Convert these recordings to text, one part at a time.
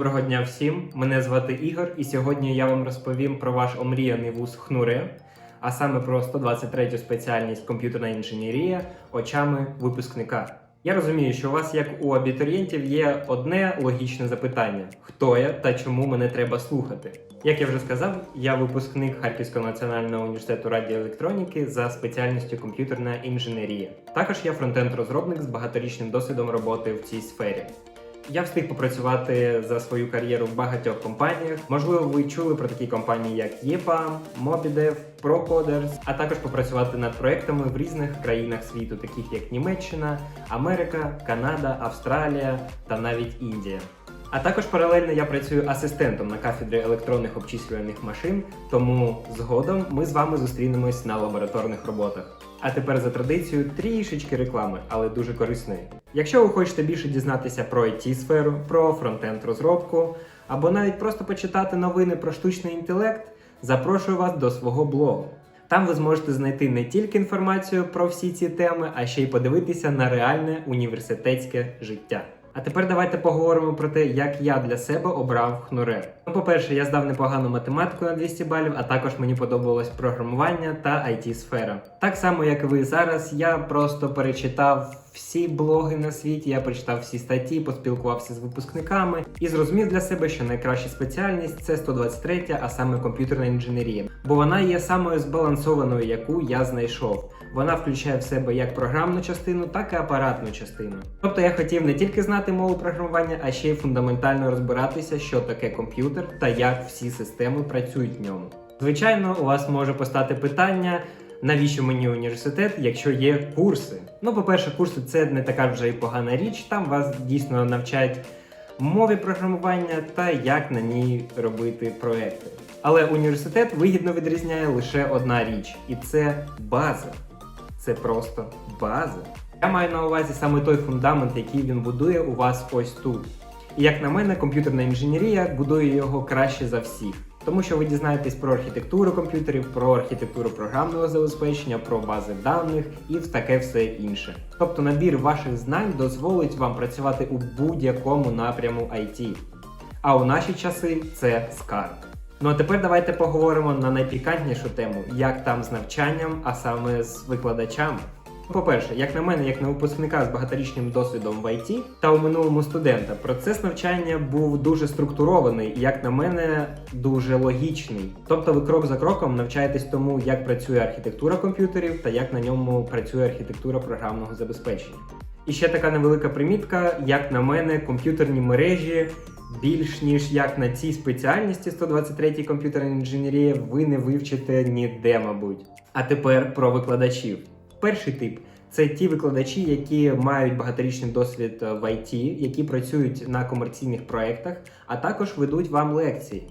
Доброго дня всім! Мене звати Ігор, і сьогодні я вам розповім про ваш омріяний вуз ХНУРЕ, а саме про 123 спеціальність комп'ютерна інженерія очами випускника. Я розумію, що у вас, як у абітурієнтів, є одне логічне запитання: хто я та чому мене треба слухати? Як я вже сказав, я випускник Харківського національного університету радіоелектроніки за спеціальністю комп'ютерна інженерія. Також я фронтенд-розробник з багаторічним досвідом роботи в цій сфері. Я встиг попрацювати за свою кар'єру в багатьох компаніях. Можливо, ви чули про такі компанії, як EPAM, Mobidev, Procoders, а також попрацювати над проектами в різних країнах світу, таких як Німеччина, Америка, Канада, Австралія та навіть Індія. А також паралельно я працюю асистентом на кафедрі електронних обчислювальних машин, тому згодом ми з вами зустрінемось на лабораторних роботах. А тепер за традицією трішечки реклами, але дуже корисної. Якщо ви хочете більше дізнатися про it сферу, про фронтенд розробку, або навіть просто почитати новини про штучний інтелект, запрошую вас до свого блогу. Там ви зможете знайти не тільки інформацію про всі ці теми, а ще й подивитися на реальне університетське життя. А тепер давайте поговоримо про те, як я для себе обрав ХНУРЕ. Ну, по-перше, я здав непогану математику на 200 балів, а також мені подобалось програмування та it сфера. Так само, як і ви зараз, я просто перечитав всі блоги на світі, я прочитав всі статті, поспілкувався з випускниками і зрозумів для себе, що найкраща спеціальність це 123, а саме комп'ютерна інженерія, бо вона є самою збалансованою, яку я знайшов. Вона включає в себе як програмну частину, так і апаратну частину. Тобто я хотів не тільки знати мову програмування, а ще й фундаментально розбиратися, що таке комп'ютер та як всі системи працюють в ньому. Звичайно, у вас може постати питання. Навіщо мені університет, якщо є курси? Ну, по-перше, курси це не така вже й погана річ. Там вас дійсно навчають мові програмування та як на ній робити проекти. Але університет вигідно відрізняє лише одна річ, і це база. Це просто база. Я маю на увазі саме той фундамент, який він будує у вас ось тут. І як на мене, комп'ютерна інженерія будує його краще за всіх. Тому що ви дізнаєтесь про архітектуру комп'ютерів, про архітектуру програмного забезпечення, про бази даних і таке все інше. Тобто набір ваших знань дозволить вам працювати у будь-якому напряму IT. А у наші часи це скарб. Ну а тепер давайте поговоримо на найпікантнішу тему, як там з навчанням, а саме з викладачами. По-перше, як на мене, як на випускника з багаторічним досвідом в IT та у минулому студента, процес навчання був дуже структурований і, як на мене, дуже логічний. Тобто ви крок за кроком навчаєтесь тому, як працює архітектура комп'ютерів та як на ньому працює архітектура програмного забезпечення. І ще така невелика примітка, як на мене, комп'ютерні мережі більш ніж як на цій спеціальності 123 комп'ютерна інженерія, ви не вивчите ніде, мабуть. А тепер про викладачів. Перший тип це ті викладачі, які мають багаторічний досвід в IT, які працюють на комерційних проєктах, а також ведуть вам лекції.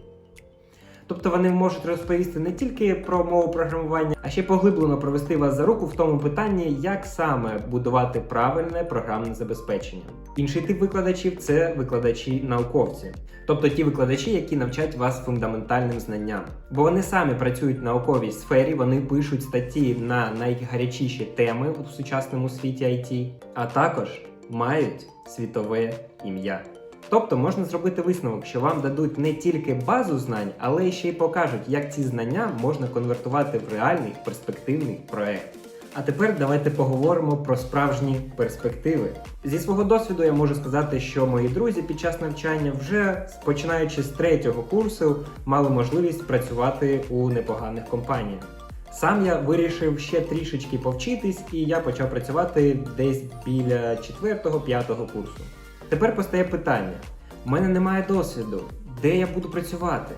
Тобто вони можуть розповісти не тільки про мову програмування, а ще поглиблено провести вас за руку в тому питанні, як саме будувати правильне програмне забезпечення. Інший тип викладачів це викладачі-науковці, тобто ті викладачі, які навчать вас фундаментальним знанням. Бо вони самі працюють в науковій сфері, вони пишуть статті на найгарячіші теми у сучасному світі IT, а також мають світове ім'я. Тобто можна зробити висновок, що вам дадуть не тільки базу знань, але ще й покажуть, як ці знання можна конвертувати в реальний перспективний проект. А тепер давайте поговоримо про справжні перспективи. Зі свого досвіду я можу сказати, що мої друзі під час навчання вже починаючи з третього курсу мали можливість працювати у непоганих компаніях. Сам я вирішив ще трішечки повчитись, і я почав працювати десь біля 4-5 курсу. Тепер постає питання: у мене немає досвіду, де я буду працювати?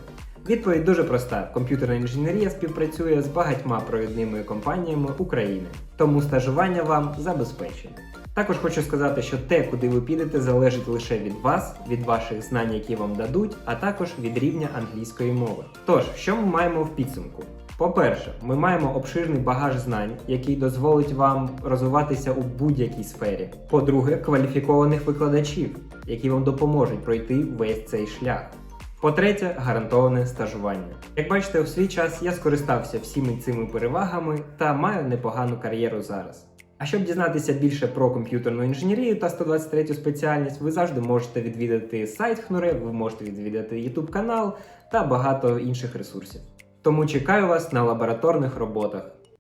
Відповідь дуже проста: комп'ютерна інженерія співпрацює з багатьма провідними компаніями України, тому стажування вам забезпечено. Також хочу сказати, що те, куди ви підете, залежить лише від вас, від ваших знань, які вам дадуть, а також від рівня англійської мови. Тож, що ми маємо в підсумку? По-перше, ми маємо обширний багаж знань, який дозволить вам розвиватися у будь-якій сфері. По-друге, кваліфікованих викладачів, які вам допоможуть пройти весь цей шлях. По-третє, гарантоване стажування. Як бачите, у свій час я скористався всіми цими перевагами та маю непогану кар'єру зараз. А щоб дізнатися більше про комп'ютерну інженерію та 123 спеціальність, ви завжди можете відвідати сайт Хнуре, ви можете відвідати YouTube канал та багато інших ресурсів. Тому чекаю вас на лабораторних роботах.